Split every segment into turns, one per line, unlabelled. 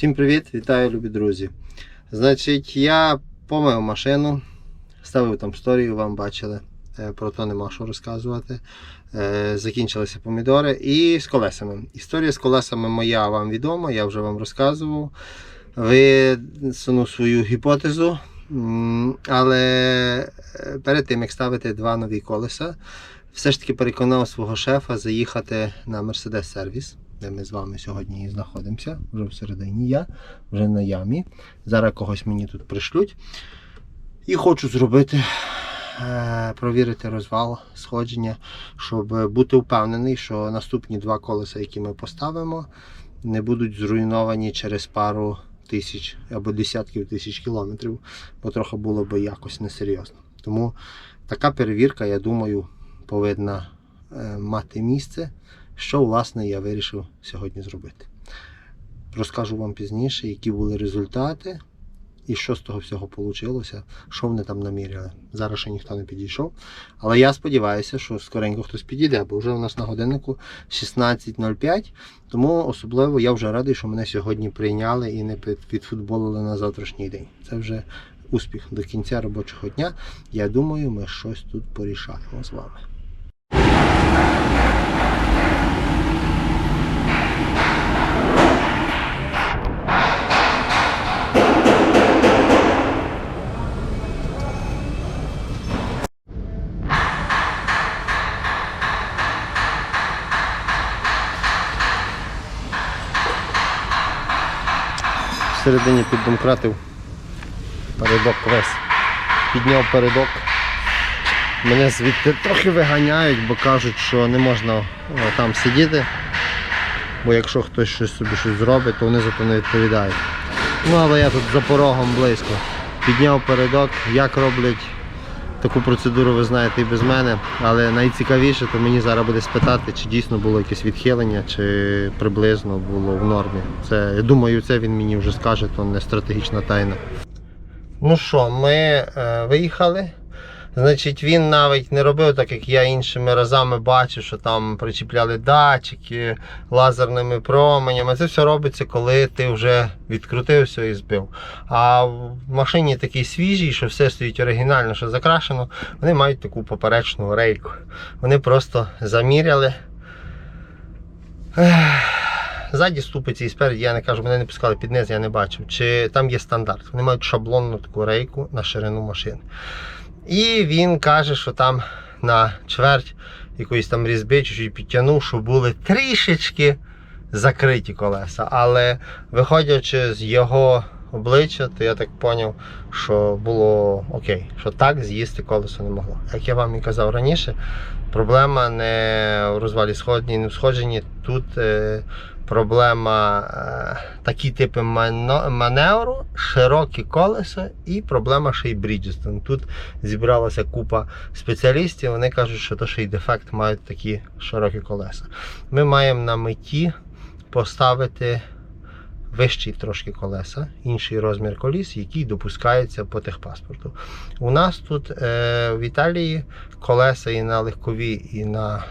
Всім привіт, вітаю, любі друзі. Значить, я помив машину, ставив там сторію, вам бачили. Е, Про то нема що розказувати. Е, Закінчилися помідори і з колесами. Історія з колесами моя вам відома, я вже вам розказував. Висунув свою гіпотезу. Але е, перед тим, як ставити два нові колеса, все ж таки переконав свого шефа заїхати на Mercedes сервіс, де ми з вами сьогодні і знаходимося. Вже всередині я, вже на ямі. Зараз когось мені тут пришлють. І хочу зробити, е, провірити розвал сходження, щоб бути впевнений, що наступні два колеса, які ми поставимо, не будуть зруйновані через пару тисяч або десятків тисяч кілометрів, бо трохи було би якось несерйозно. Тому така перевірка, я думаю, повинна е, мати місце, що власне я вирішив сьогодні зробити. Розкажу вам пізніше, які були результати і що з того всього вийшло, що вони там наміряли. Зараз ще ніхто не підійшов. Але я сподіваюся, що скоренько хтось підійде, бо вже у нас на годиннику 16.05. Тому особливо я вже радий, що мене сьогодні прийняли і не під- відфутболили на завтрашній день. Це вже успіх до кінця робочого дня. Я думаю, ми щось тут порішаємо з вами. Всередині піддомкратив передок весь. Підняв передок. Мене звідти трохи виганяють, бо кажуть, що не можна там сидіти. Бо якщо хтось щось собі щось зробить, то вони за то не відповідають. Ну але я тут за порогом близько. Підняв передок, як роблять таку процедуру, ви знаєте і без мене. Але найцікавіше, то мені зараз буде спитати, чи дійсно було якесь відхилення, чи приблизно було в нормі. Це, я думаю, це він мені вже скаже, то не стратегічна тайна. Ну що, ми е, виїхали. Значить, він навіть не робив так, як я іншими разами бачив, що там причіпляли датчики лазерними променями. Це все робиться, коли ти вже відкрутився і збив. А в машині такий свіжий, що все стоїть оригінально, що закрашено, вони мають таку поперечну рейку. Вони просто заміряли. Ззаді ступиці і спереді, я не кажу, мене не пускали під низ, я не бачив. Чи там є стандарт. Вони мають шаблонну таку рейку на ширину машини. І він каже, що там на чверть якоїсь там різьби чуть підтягнув, що були трішечки закриті колеса. Але виходячи з його обличчя, то я так зрозумів, що було окей, що так з'їсти колесо не могло. Як я вам і казав раніше, проблема не в розвалі сходні, не в сходженні. Тут е, проблема е, такі типи маневру, широкі колеса і проблема ще й Бріджестон. Тут зібралася купа спеціалістів. Вони кажуть, що то ще й дефект мають такі широкі колеса. Ми маємо на меті поставити вищі трошки колеса, інший розмір коліс, який допускається по техпаспорту. У нас тут е, в Італії колеса і на легкові, і на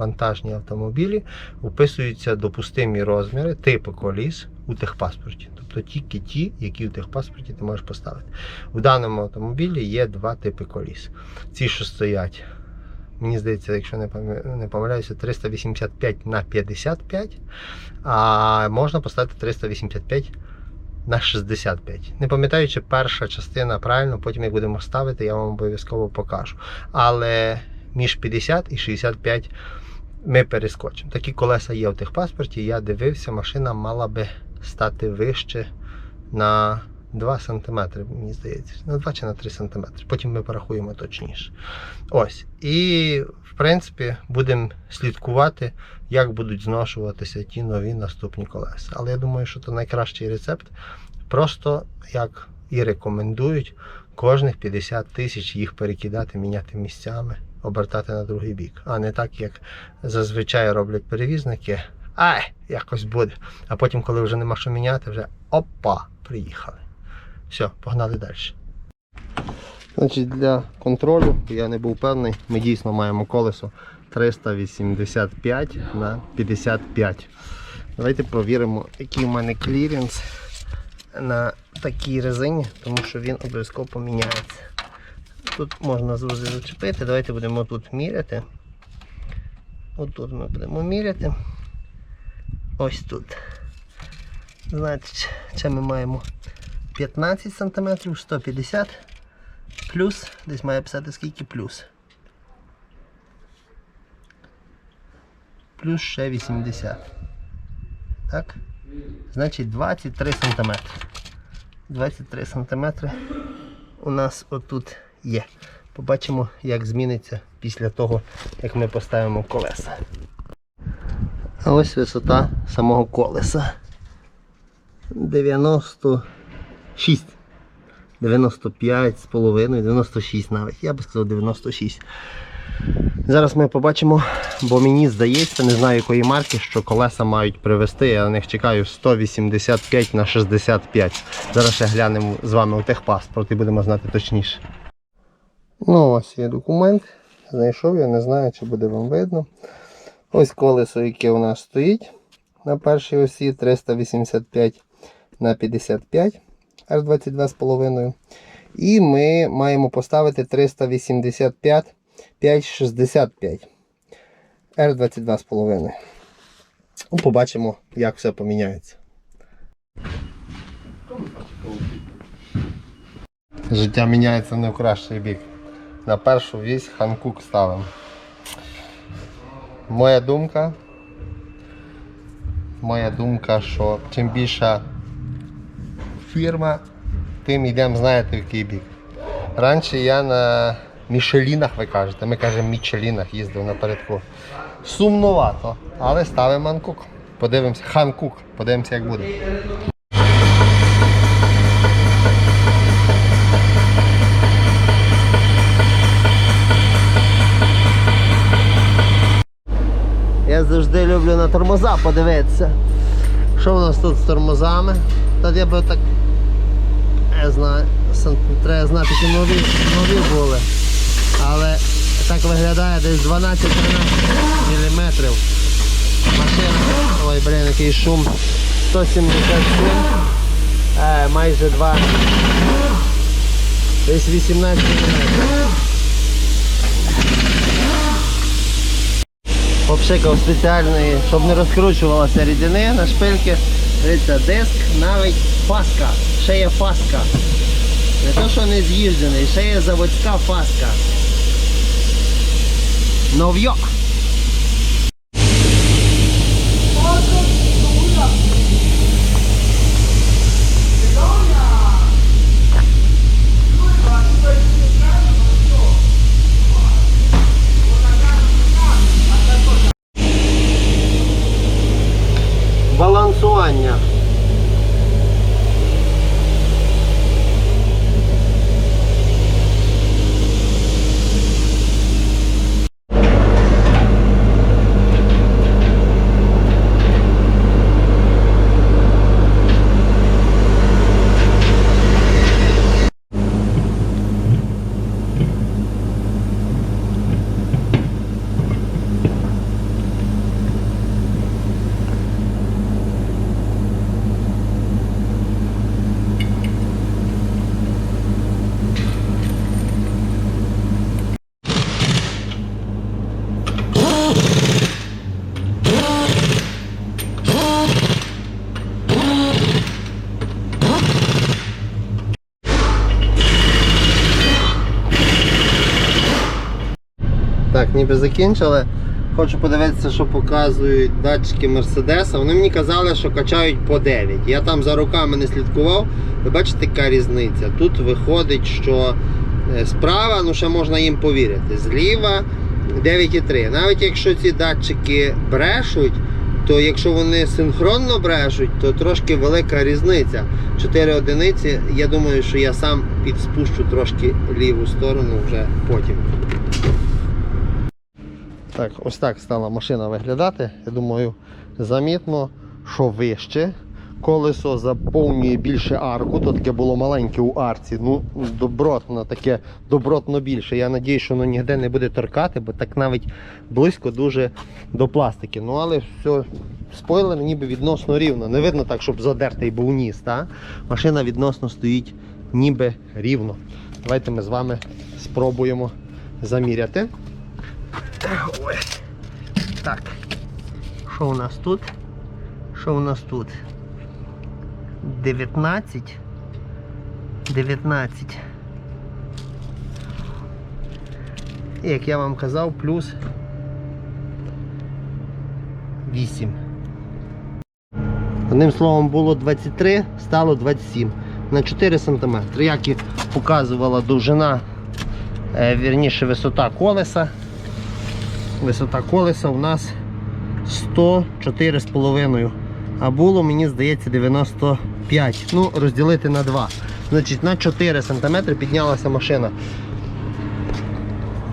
вантажні автомобілі вписуються допустимі розміри, типи коліс у техпаспорті. Тобто тільки ті, які у техпаспорті ти можеш поставити. У даному автомобілі є два типи коліс. Ці, що стоять, мені здається, якщо не помиляюся, 385 на 55, а можна поставити 385 на 65. Не пам'ятаю, чи перша частина правильно, потім як будемо ставити, я вам обов'язково покажу. Але між 50 і 65 ми перескочимо. Такі колеса є в техпаспорті. Я дивився, машина мала би стати вище на 2 см, мені здається. На 2 чи на 3 см. Потім ми порахуємо точніше. Ось. І, в принципі, будемо слідкувати, як будуть зношуватися ті нові наступні колеса. Але я думаю, що це найкращий рецепт. Просто як і рекомендують, кожних 50 тисяч їх перекидати, міняти місцями, обертати на другий бік. А не так, як зазвичай роблять перевізники. Ай, якось буде. А потім, коли вже нема що міняти, вже опа, приїхали. Все, погнали далі. Значить, для контролю я не був певний. Ми дійсно маємо колесо 385 на 55. Давайте провіримо, який в мене кліренс. на такій резині, тому що він обов'язково поміняється. Тут можна завжди зачепити. Давайте будемо тут міряти. Отут ми будемо міряти. Ось тут. Значить, це ми маємо 15 см, 150 плюс, десь має писати скільки плюс. Плюс ще 80. Так? Значить 23 см. 23 см у нас отут є. Побачимо, як зміниться після того, як ми поставимо колеса. А ось висота самого колеса. 96. 95 з половиною, 96 навіть. Я би сказав 96. Зараз ми побачимо, бо мені здається, не знаю якої марки, що колеса мають привезти. Я на них чекаю 185 на 65. Зараз ще глянемо з вами у техпаспорт і будемо знати точніше. Ну, ось є документ. Знайшов, я не знаю, чи буде вам видно. Ось колесо, яке у нас стоїть на першій осі 385 на 55 R22,5. І ми маємо поставити 385 565 R22,5. Ну, Побачимо, як все поміняється. Життя міняється не в кращий бік. На першу вісь Ханкук ставимо. Моя думка. Моя думка, що чим більша фірма, тим йдемо, знаєте, в який бік. Раніше я на Мішелінах, ви кажете, ми кажемо Мічелінах їздив напередку. Сумнувато, але ставимо Ханкук. Подивимося, Ханкук, подивимося, як буде. Люблю на тормоза подивитися. Що в нас тут з тормозами? Тут я би так. Я знаю, треба знати, чи нові, нові були. Але так виглядає десь 12-13 мм. Машина. Ой, блін, який шум. 177. Е, майже 2. Десь 18 мм. Попшикав спеціальний, щоб не розкручувалася рідини на шпильки. Дивіться, диск, навіть фаска. Ще є фаска. Не то, що не з'їжджений, ще є заводська фаска. Нов'йо. Yeah. Ніби закінчили. Хочу подивитися, що показують датчики Мерседеса. Вони мені казали, що качають по 9. Я там за руками не слідкував. Ви бачите, яка різниця. Тут виходить, що е, справа, ну ще можна їм повірити. Зліва 9,3. Навіть якщо ці датчики брешуть, то якщо вони синхронно брешуть, то трошки велика різниця. 4 одиниці. Я думаю, що я сам підспущу трошки ліву сторону вже потім. Так, ось так стала машина виглядати. Я думаю, замітно, що вище колесо заповнює більше арку, то таке було маленьке у арці. Ну, добротно, таке добротно більше. Я надію, що воно ніде не буде торкати, бо так навіть близько дуже до пластики. Ну але все, спойлер ніби відносно рівно. Не видно так, щоб задертий був ніс. Та? Машина відносно стоїть ніби рівно. Давайте ми з вами спробуємо заміряти. Ой. Так. Що у нас тут? Що у нас тут? 19. 19. І, як я вам казав, плюс 8. Одним словом, було 23, стало 27. На 4 см. Як і показувала довжина, е, вірніше висота колеса. Висота колеса у нас 104,5. А було, мені здається, 95. Ну, розділити на 2. Значить, на 4 см піднялася машина.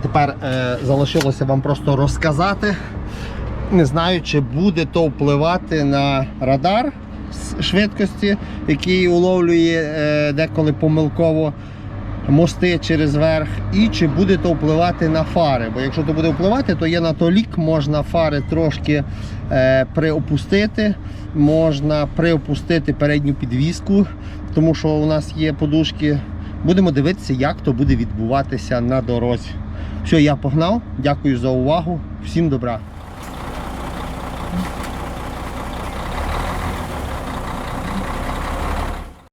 Тепер е, залишилося вам просто розказати. Не знаю, чи буде то впливати на радар швидкості, який уловлює е, деколи помилково мости через верх, і чи буде то впливати на фари. Бо якщо то буде впливати, то є на то лік, можна фари трошки е, приопустити, можна приопустити передню підвіску, тому що у нас є подушки. Будемо дивитися, як то буде відбуватися на дорозі. Все, я погнав. Дякую за увагу. Всім добра.